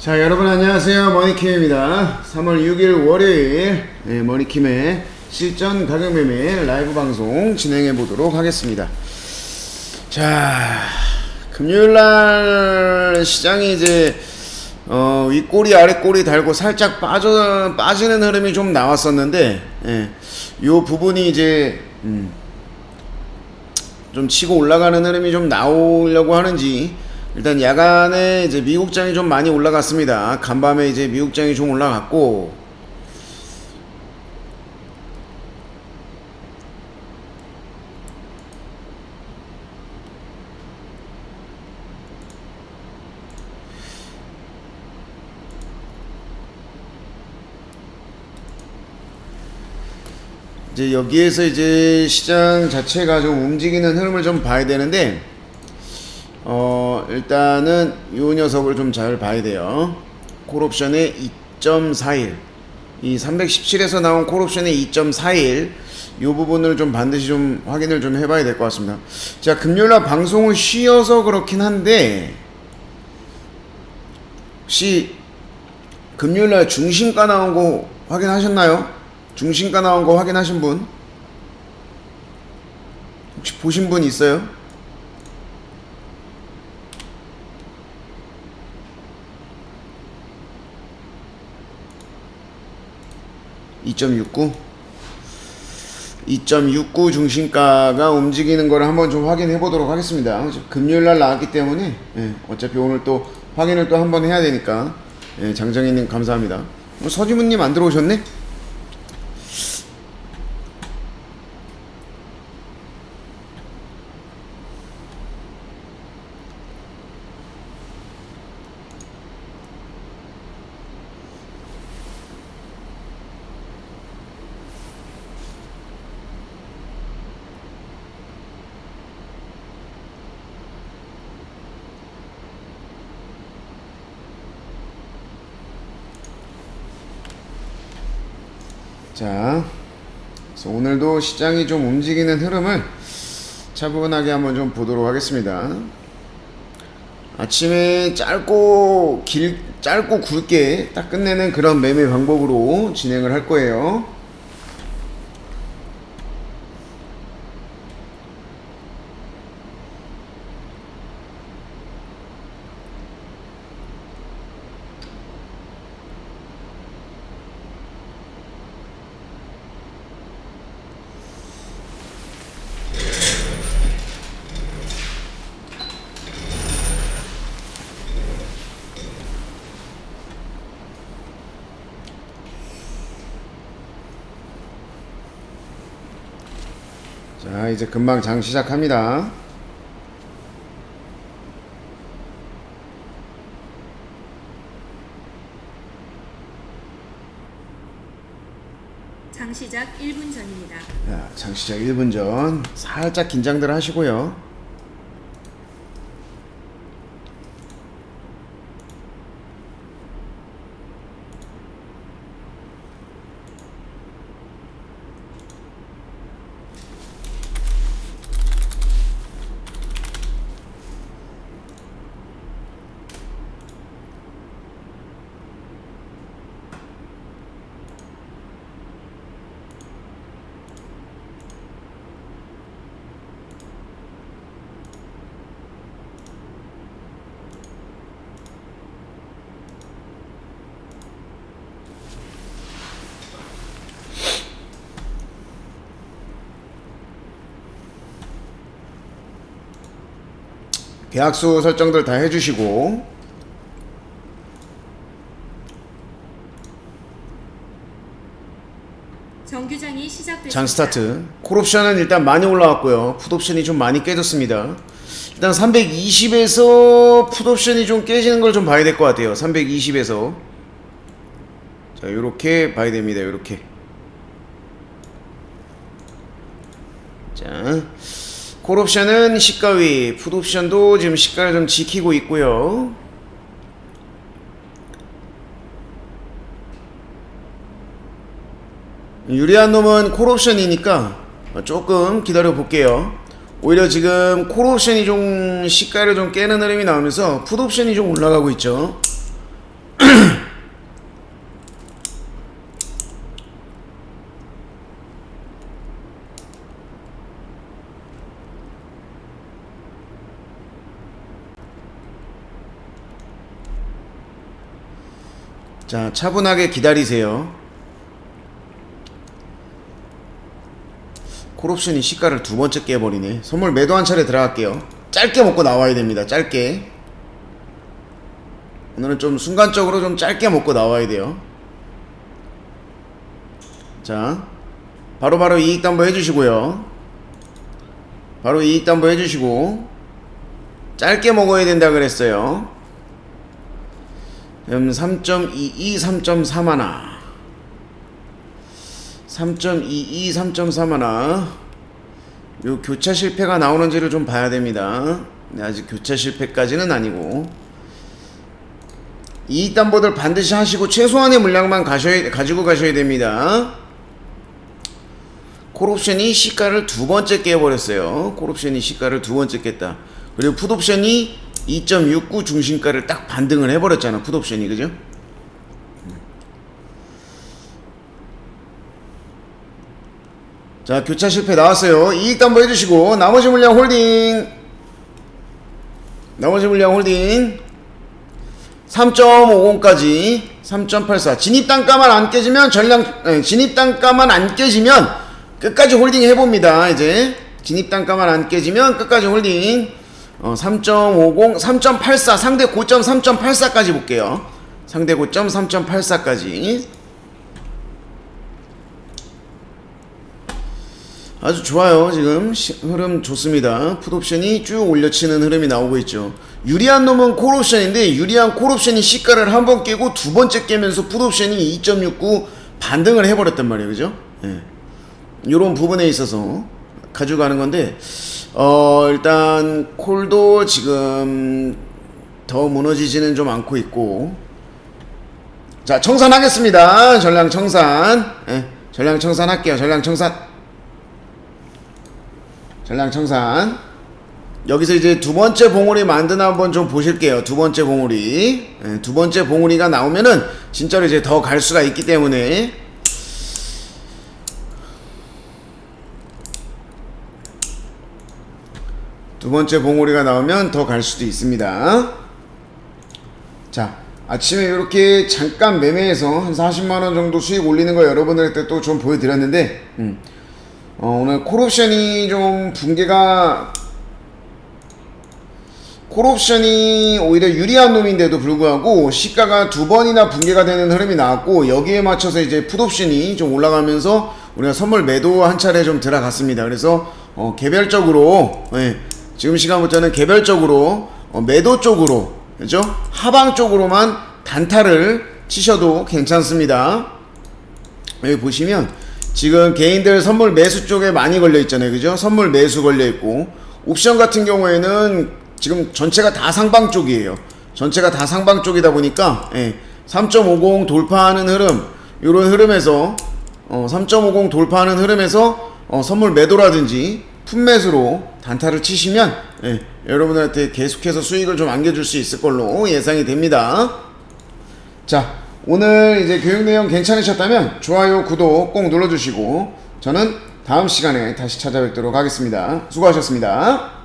자 여러분 안녕하세요. 머니킴입니다. 3월 6일 월요일 네, 머니킴의 실전 가격 매매 라이브 방송 진행해 보도록 하겠습니다. 자 금요일날 시장이 이제 어, 윗꼬리 아랫꼬리 달고 살짝 빠져 빠지는 흐름이 좀 나왔었는데 예, 요 부분이 이제 음, 좀 치고 올라가는 흐름이 좀 나오려고 하는지 일단 야간에 이제 미국장이 좀 많이 올라갔습니다. 간밤에 이제 미국장이 좀 올라갔고 이제 여기에서 이제 시장 자체가 좀 움직이는 흐름을 좀 봐야 되는데 어 일단은 요 녀석을 좀 잘 봐야 돼요. 콜옵션의 2.41. 이 317에서 나온 콜옵션의 2.41. 요 부분을 좀 반드시 좀 확인을 좀 해봐야 될 것 같습니다. 자, 금요일날 방송을 쉬어서 그렇긴 한데, 혹시 금요일날 중심가 나온 거 확인하셨나요? 중심가 나온 거 확인하신 분? 혹시 보신 분 있어요? (2.69) 2.69 중심가가 움직이는 거를 한번 좀 확인해 보도록 하겠습니다. 금요일 날 나왔기 때문에 예, 어차피 오늘 또 확인을 또 한번 해야 되니까 예, 장정희님 감사합니다. 뭐 서지문님 안 들어오셨네? 자, 그래서 오늘도 시장이 좀 움직이는 흐름을 차분하게 한번 좀 보도록 하겠습니다. 아침에 짧고 길 짧고 굵게 딱 끝내는 그런 매매 방법으로 진행을 할 거예요. 자, 이제 금방 장 시작합니다. 장 시작 1분 전입니다. 자, 장 시작 1분 전 살짝 긴장들 하시고요. 계약수 설정들 다 해주시고 정규장이 시작됐습니다. 장 스타트. 콜옵션은 일단 많이 올라왔고요. 풋옵션이 좀 많이 깨졌습니다. 일단 320에서 풋옵션이 좀 깨지는 걸 좀 봐야 될 것 같아요. 320에서. 자, 요렇게 봐야 됩니다. 요렇게. 자, 콜옵션은 시가위, 풋옵션도 지금 시가를 좀 지키고 있고요. 유리한 놈은 콜옵션이니까 조금 기다려 볼게요. 오히려 지금 콜옵션이 좀 시가를 좀 깨는 흐름이 나오면서 풋옵션이 좀 올라가고 있죠. 자, 차분하게 기다리세요. 콜옵션이 시가를 두 번째 깨버리네. 선물 매도 한 차례 들어갈게요. 짧게 먹고 나와야 됩니다. 짧게. 오늘은 좀 순간적으로 좀 짧게 먹고 나와야 돼요. 자, 바로바로 이익 담보 해주시고요. 바로 이익 담보 해주시고, 짧게 먹어야 된다 그랬어요. 그럼 3.22, 3.3 하나. 3.22, 3.3 하나. 요 교차 실패가 나오는지를 좀 봐야 됩니다. 네, 아직 교차 실패까지는 아니고. 이익 담보들 반드시 하시고 최소한의 물량만 가셔야, 가지고 가셔야 됩니다. 콜옵션이 시가를 두 번째 깨버렸어요. 콜옵션이 시가를 두 번째 깼다. 그리고 풋옵션이 2.69 중심가를 딱 반등을 해버렸잖아. 풋옵션이 그죠? 자 교차 실패 나왔어요. 이익 담보 해주시고 나머지 물량 홀딩. 나머지 물량 홀딩. 3.50까지 3.84 진입 단가만 안 깨지면 전량 에, 진입 단가만 안 깨지면 끝까지 홀딩 해봅니다 이제 진입 단가만 안 깨지면 끝까지 홀딩 어, 3.50 3.84 상대 고점 3.84까지 볼게요. 상대 고점 3.84까지. 아주 좋아요 지금. 시- 흐름 좋습니다. 풋옵션이 쭉 올려치는 흐름이 나오고 있죠. 유리한 놈은 콜옵션인데 유리한 콜옵션이 시가를 한 번 깨고 두 번째 깨면서 풋옵션이 2.69 반등을 해버렸단 말이에요. 그죠? 예. 요런 부분에 있어서 가져가는 건데 어 일단 콜도 지금 더 무너지지는 좀 않고 있고. 자 청산 하겠습니다. 전량 청산. 예, 전량 청산 할게요. 전량 청산. 전량 청산. 여기서 이제 두 번째 봉우리 만드나 한번 좀 보실게요. 두 번째 봉우리. 예, 두 번째 봉우리가 나오면은 진짜로 이제 더 갈 수가 있기 때문에 두 번째 봉우리가 나오면 더 갈 수도 있습니다 자 아침에 이렇게 잠깐 매매해서 한 40만원 정도 수익 올리는 거 여러분들한테 또 좀 보여드렸는데 음. 어, 오늘 콜옵션이 좀 붕괴가 콜옵션이 오히려 유리한 놈인데도 불구하고 시가가 두 번이나 붕괴가 되는 흐름이 나왔고 여기에 맞춰서 이제 풋옵션이 좀 올라가면서 우리가 선물 매도 한 차례 좀 들어갔습니다. 그래서 어, 개별적으로 예, 지금 시간부터는 개별적으로 어, 매도 쪽으로 그죠? 하방 쪽으로만 단타를 치셔도 괜찮습니다. 여기 보시면 지금 개인들 선물 매수 쪽에 많이 걸려 있잖아요. 그죠? 선물 매수 걸려 있고 옵션 같은 경우에는 지금 전체가 다 상방 쪽이에요. 전체가 다 상방 쪽이다 보니까 예, 3.50 돌파하는 흐름 이런 흐름에서 어, 3.50 돌파하는 흐름에서 어, 선물 매도라든지 풋매수로 단타를 치시면 예, 여러분들한테 계속해서 수익을 좀 안겨줄 수 있을 걸로 예상이 됩니다. 자, 오늘 이제 교육 내용 괜찮으셨다면 좋아요, 구독 꼭 눌러주시고 저는 다음 시간에 다시 찾아뵙도록 하겠습니다. 수고하셨습니다.